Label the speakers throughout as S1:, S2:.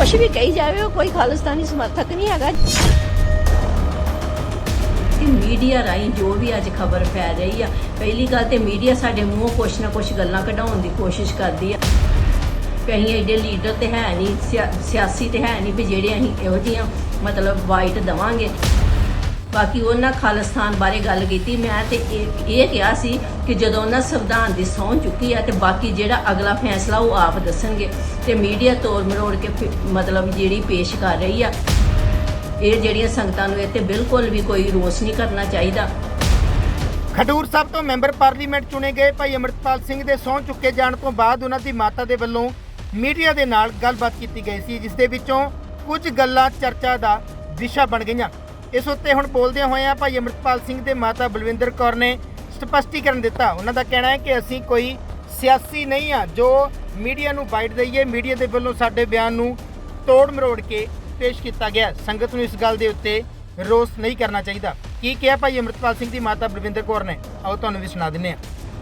S1: ਕੁਛ ਵੀ ਕਹੀ ਜਾਵੇ, ਉਹ ਕੋਈ ਖਾਲਿਸਤਾਨੀ ਸਮਰਥਕ ਨਹੀਂ ਹੈਗਾ।
S2: ਕਿ ਮੀਡੀਆ ਰਾਹੀਂ ਜੋ ਵੀ ਅੱਜ ਖਬਰ ਫੈਲ ਰਹੀ ਆ, ਪਹਿਲੀ ਗੱਲ ਤੇ ਮੀਡੀਆ ਸਾਡੇ ਮੂੰਹੋਂ ਕੁਛ ਨਾ ਕੁਛ ਗੱਲਾਂ ਕਢਾਉਣ ਦੀ ਕੋਸ਼ਿਸ਼ ਕਰਦੀ ਆ। ਕਿ ਅਸੀਂ ਐਡੇ ਲੀਡਰ ਤੇ ਹੈ ਨਹੀਂ, ਸਿਆ- ਸਿਆਸੀ ਤੇ ਹੈ ਨਹੀਂ ਵੀ ਜਿਹੜੇ ਅਸੀਂ ਇਹੋ ਜਿਹੀਆਂ ਮਤਲਬ ਵਾਈਟ ਦਵਾਂਗੇ। ਬਾਕੀ ਉਹਨਾਂ ਖਾਲਿਸਤਾਨ ਬਾਰੇ ਗੱਲ ਕੀਤੀ, ਮੈਂ ਤੇ ਇਹ ਇਹ ਕਿਹਾ ਸੀ ਕਿ ਜਦੋਂ ਉਹਨਾਂ ਸੰਵਿਧਾਨ ਦੀ ਸਹੁੰ ਚੁੱਕੀ ਆ ਤੇ ਬਾਕੀ ਜਿਹੜਾ ਅਗਲਾ ਫੈਸਲਾ ਉਹ ਆਪ ਦੱਸਣਗੇ ਤੇ ਮੀਡੀਆ ਤੋੜ ਮਰੋੜ ਕੇ ਫਿਰ ਮਤਲਬ ਜਿਹੜੀ ਪੇਸ਼ ਕਰ ਰਹੀ ਆ, ਇਹ ਜਿਹੜੀਆਂ ਸੰਗਤਾਂ ਨੂੰ ਇੱਥੇ ਬਿਲਕੁਲ ਵੀ ਕੋਈ ਰੋਸ ਨਹੀਂ ਕਰਨਾ ਚਾਹੀਦਾ।
S3: ਖਡੂਰ ਸਾਹਿਬ ਤੋਂ ਮੈਂਬਰ ਪਾਰਲੀਮੈਂਟ ਚੁਣੇ ਗਏ ਭਾਈ ਅਮਰਤਪਾਲ ਸਿੰਘ ਦੇ ਸਹੁੰ ਚੁੱਕੇ ਜਾਣ ਤੋਂ ਬਾਅਦ ਉਹਨਾਂ ਦੀ ਮਾਤਾ ਦੇ ਵੱਲੋਂ ਮੀਡੀਆ ਦੇ ਨਾਲ ਗੱਲਬਾਤ ਕੀਤੀ ਗਈ ਸੀ, ਜਿਸ ਦੇ ਵਿੱਚੋਂ ਕੁਝ ਗੱਲਾਂ ਚਰਚਾ ਦਾ ਵਿਸ਼ਾ ਬਣ ਗਈਆਂ। ਇਸ ਉੱਤੇ ਹੁਣ ਬੋਲਦਿਆਂ ਹੋਇਆਂ ਭਾਈ ਅਮਰਤਪਾਲ ਸਿੰਘ ਦੇ ਮਾਤਾ ਬਲਵਿੰਦਰ ਕੌਰ ਨੇ ਸਪਸ਼ਟੀਕਰਨ ਦਿੱਤਾ। ਉਹਨਾਂ ਦਾ ਕਹਿਣਾ ਹੈ ਕਿ ਅਸੀਂ ਕੋਈ ਸਿਆਸੀ ਨਹੀਂ ਆ, ਜੋ ਮੀਡੀਆ ਨੂੰ ਬਾਈਟ ਦਈਏ ਮੀਡੀਆ ਦੇ ਵੱਲੋਂ ਸਾਡੇ ਬਿਆਨ ਨੂੰ ਤੋੜ ਮਰੋੜ ਕੇ ਪੇਸ਼ ਕੀਤਾ ਗਿਆ ਸੰਗਤ ਨੂੰ ਇਸ ਗੱਲ ਦੇ ਉੱਤੇ ਰੋਸ ਨਹੀਂ ਕਰਨਾ ਚਾਹੀਦਾ। ਕੀ ਕਿਹਾ ਭਾਈ ਅਮਰਤਪਾਲ ਸਿੰਘ ਦੀ ਮਾਤਾ ਬਲਵਿੰਦਰ ਕੌਰ ਨੇ? ਆਓ ਤੁਹਾਨੂੰ ਵੀ ਸੁਣਾ ਦਿੰਨੇ ਆ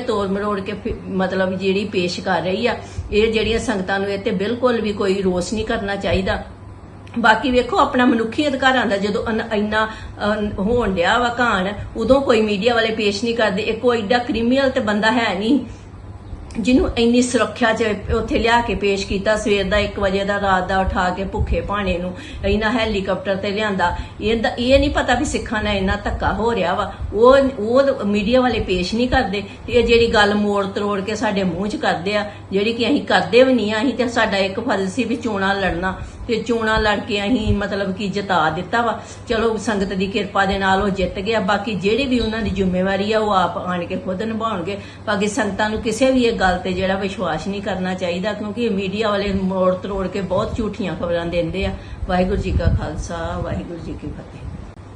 S2: ਤੋੜ ਮਰੋੜ ਕੇ ਮਤਲਬ ਜਿਹੜੀ ਪੇਸ਼ ਕਰ ਰਹੀ ਆ, ਇਹ ਜਿਹੜੀਆਂ ਸੰਗਤਾਂ ਨੂੰ ਇਹ ਤੇ ਬਿਲਕੁਲ ਵੀ ਕੋਈ ਰੋਸ ਨਹੀਂ ਕਰਨਾ ਚਾਹੀਦਾ। ਬਾਕੀ ਵੇਖੋ, ਆਪਣਾ ਮਨੁੱਖੀ ਅਧਿਕਾਰਾਂ ਦਾ ਜਦੋਂ ਇੰਨਾ ਹੋਣ ਡਿਆ ਵਾ ਘਾਣ, ਉਦੋਂ ਕੋਈ ਮੀਡੀਆ ਵਾਲੇ ਪੇਸ਼ ਨਹੀਂ ਕਰਦੇ। ਇਹ ਕੋਈ ਏਡਾ ਕ੍ਰਿਮੀਨਲ ਤੇ ਬੰਦਾ ਹੈ ਨਹੀਂ। ਜਿਹਨੂੰ ਇੰਨੀ ਸੁਰੱਖਿਆ ਚ ਉੱਥੇ ਲਿਆ ਕੇ ਪੇਸ਼ ਕੀਤਾ, ਸਵੇਰ ਦਾ 1 ਵਜੇ ਦਾ, ਰਾਤ ਦਾ ਉਠਾ ਕੇ ਭੁੱਖੇ ਭਾਣੇ ਨੂੰ ਇਹਨਾਂ ਹੈਲੀਕਾਪਟਰ ਤੇ ਲਿਆਂਦਾ। ਇਹਦਾ ਇਹ ਨਹੀਂ ਪਤਾ ਵੀ ਸਿੱਖਾਂ ਨਾਲ ਇੰਨਾ ਧੱਕਾ ਹੋ ਰਿਹਾ ਵਾ। ਉਹ ਉਹ ਮੀਡੀਆ ਵਾਲੇ ਪੇਸ਼ ਨਹੀਂ ਕਰਦੇ ਤੇ ਇਹ ਜਿਹੜੀ ਗੱਲ ਮੋੜ ਤਰੋੜ ਕੇ ਸਾਡੇ ਮੂੰਹ 'ਚ ਕਰਦੇ ਆ, ਜਿਹੜੀ ਕਿ ਅਸੀਂ ਕਰਦੇ ਵੀ ਨਹੀਂ ਆ, ਅਸੀਂ ਤੇ ਸਾਡਾ ਇੱਕ ਫਰਜ਼ ਸੀ ਵੀ ਚੋਣਾਂ ਲੜਨਾ। ਤੇ ਚੋਣਾਂ ਲੜ ਕੇ ਅਸੀਂ ਮਤਲਬ ਕਿ ਜਿਤਾ ਦਿੱਤਾ ਵਾ। ਚਲੋ, ਸੰਗਤ ਦੀ ਕਿਰਪਾ ਦੇ ਨਾਲ ਉਹ ਜਿੱਤ ਗਿਆ। ਬਾਕੀ ਜਿਹੜੀ ਵੀ ਉਹਨਾਂ ਦੀ ਜ਼ਿੰਮੇਵਾਰੀ ਆ, ਉਹ ਆਪ ਆਣ ਕੇ ਖੁਦ ਨਿਭਾਉਣਗੇ। ਬਾਕੀ ਸੰਗਤਾਂ ਨੂੰ ਕਿਸੇ ਵੀ ਇਹ ਗੱਲ ਤੇ ਜਿਹੜਾ ਵਿਸ਼ਵਾਸ ਨਹੀਂ ਕਰਨਾ ਚਾਹੀਦਾ, ਕਿਉਂਕਿ ਇਹ ਮੀਡੀਆ ਵਾਲੇ ਮੋੜ ਤਰੋੜ ਕੇ ਬਹੁਤ ਝੂਠੀਆਂ ਖਬਰਾਂ ਦਿੰਦੇ ਆ। ਵਾਹਿਗੁਰੂ ਜੀ ਕਾ ਖਾਲਸਾ, ਵਾਹਿਗੁਰੂ ਜੀ ਕੀ ਫਤਿਹ।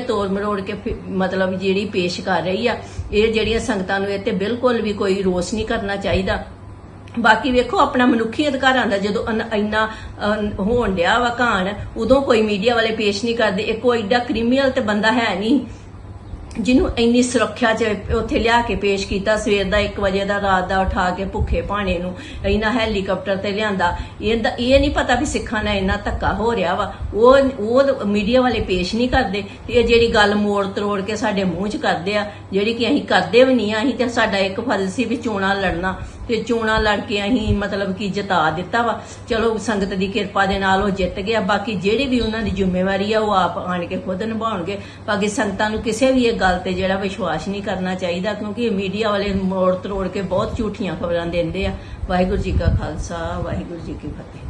S2: ਤੋੜ ਮਰੋੜ ਕੇ ਮਤਲਬ ਜਿਹੜੀ ਪੇਸ਼ ਕਰ ਰਹੀ ਆ, ਇਹ ਜਿਹੜੀਆਂ ਸੰਗਤਾਂ ਨੂੰ ਇਹ ਤੇ ਬਿਲਕੁਲ ਵੀ ਕੋਈ ਰੋਸ ਨਹੀਂ ਕਰਨਾ ਚਾਹੀਦਾ। ਬਾਕੀ ਵੇਖੋ, ਆਪਣਾ ਮਨੁੱਖੀ ਅਧਿਕਾਰਾਂ ਦਾ ਜਦੋਂ ਇੰਨਾ ਹੋਣ ਡਿਆ ਵਾ ਘਾਣ, ਉਦੋਂ ਕੋਈ ਮੀਡੀਆ ਵਾਲੇ ਪੇਸ਼ ਨਹੀਂ ਕਰਦੇ। ਇਹ ਕੋਈ ਏਡਾ ਕ੍ਰਿਮੀਨਲ ਤੇ ਬੰਦਾ ਹੈ ਨਹੀਂ। ਜਿਹਨੂੰ ਇੰਨੀ ਸੁਰੱਖਿਆ ਚ ਉੱਥੇ ਲਿਆ ਕੇ ਪੇਸ਼ ਕੀਤਾ, ਸਵੇਰ ਦਾ 1 ਵਜੇ ਦਾ, ਰਾਤ ਦਾ ਉਠਾ ਕੇ ਭੁੱਖੇ ਭਾਣੇ ਨੂੰ ਇਹਨਾਂ ਹੈਲੀਕਾਪਟਰ ਤੇ ਲਿਆਂਦਾ। ਇਹਦਾ ਇਹ ਨਹੀਂ ਪਤਾ ਵੀ ਸਿੱਖਾਂ ਨਾਲ ਇੰਨਾ ਧੱਕਾ ਹੋ ਰਿਹਾ ਵਾ। ਉਹ ਉਹ ਮੀਡੀਆ ਵਾਲੇ ਪੇਸ਼ ਨਹੀਂ ਕਰਦੇ ਇਹ ਜਿਹੜੀ ਗੱਲ ਮੋੜ ਤਰੋੜ ਕੇ ਸਾਡੇ ਮੂੰਹ 'ਚ ਕਰਦੇ ਆ, ਜਿਹੜੀ ਕਿ ਅਸੀਂ ਕਰਦੇ ਵੀ ਨਹੀਂ ਆ, ਅਸੀਂ ਤੇ ਸਾਡਾ ਇੱਕ ਫਰਜ਼ ਸੀ ਵੀ ਚੋਣਾਂ ਲੜਨਾ। ਤੇ ਚੋਣਾਂ ਲੜ ਕੇ ਅਸੀਂ ਮਤਲਬ ਕਿ ਜਿਤਾ ਦਿੱਤਾ ਵਾ। ਚਲੋ, ਸੰਗਤ ਦੀ ਕਿਰਪਾ ਦੇ ਨਾਲ ਉਹ ਜਿੱਤ ਗਿਆ। ਬਾਕੀ ਜਿਹੜੀ ਵੀ ਉਹਨਾਂ ਦੀ ਜ਼ਿੰਮੇਵਾਰੀ ਆ, ਉਹ ਆਪ ਆਣ ਕੇ ਖੁਦ ਨਿਭਾਉਣਗੇ। ਬਾਕੀ ਸੰਗਤਾਂ ਨੂੰ ਕਿਸੇ ਵੀ ਇਹ ਗੱਲ ਤੇ ਜਿਹੜਾ ਵਿਸ਼ਵਾਸ ਨਹੀਂ ਕਰਨਾ ਚਾਹੀਦਾ, ਕਿਉਂਕਿ ਇਹ ਮੀਡੀਆ ਵਾਲੇ ਮੋੜ ਤਰੋੜ ਕੇ ਬਹੁਤ ਝੂਠੀਆਂ ਖਬਰਾਂ ਦਿੰਦੇ ਆ। ਵਾਹਿਗੁਰੂ ਜੀ ਕਾ ਖਾਲਸਾ, ਵਾਹਿਗੁਰੂ ਜੀ ਕੀ ਫਤਿਹ।